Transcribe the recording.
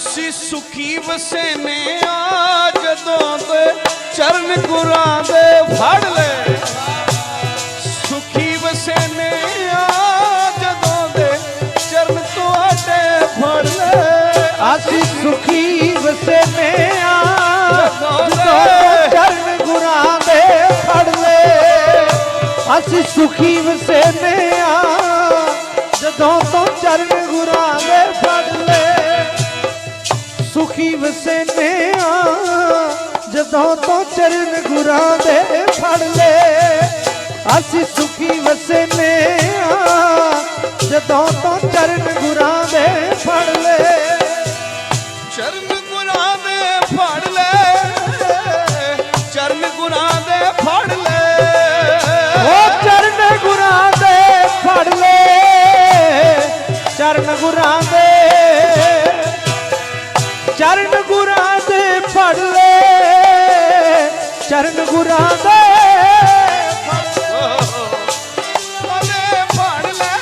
ਅਸੀਂ ਸੁਖੀ ਵਸੇ ਨੇ ਆ ਜਦੋਂ ਤੇ ਚਰਨ ਗੁਰਾਂ ਦੇ ਫੜ ਲੈ। ਸੁਖੀ ਵਸੇ ਨੇ ਆ ਜਦੋਂ ਦੇ ਚਰਨ ਤੁਹਾਡੇ ਫੜ ਲੈ। ਅਸੀਂ ਸੁਖੀ ਵਸੇ ਨੇ ਆ ਜਦੋਂ ਦੇ ਚਰਨ ਗੁਰਾਂ ਦੇ ਫੜ ਲੈ। ਅਸੀਂ ਸੁਖੀ ਵਸੇ ਨੇ ਆ ਜਦੋਂ ਤੋਂ ਚਰਨ ਗੁਰਾਂ ਸੁਖੀ ਵਸੇ ਨੇ ਆ ਜਦੋਂ ਤੋਂ ਚਰਨ ਗੁਰਾਂ ਦੇ ਫੜ ਲੈ ਅਸੀਂ ਸੁਖੀ ਵਸੇ ਨੇ ਆ ਜਦੋਂ ਤੋਂ ਚਰਨ ਗੁਰਾਂ ਦੇ ਫੜ ਲੈ ਚਰਨ ਗੁਰਾਂ ਦੇ ਫੜ ਲੈ ਚਰਨ ਗੁਰਾਂ ਦੇ ਫੜ ਲੈ ਉਹ ਚਰਨ ਗੁਰਾਂ ਦੇ ਫੜ ਲੈ ਚਰਨ ਗੁਰਾਂ ਦੇ ਚਰਨ ਗੁਰਾਂ ਦੇ ਫੜ ਲੈ। ਚਰਨ ਗੁਰਾਂ ਦੇ ਉਹਦੇ ਫੜ ਲੈ।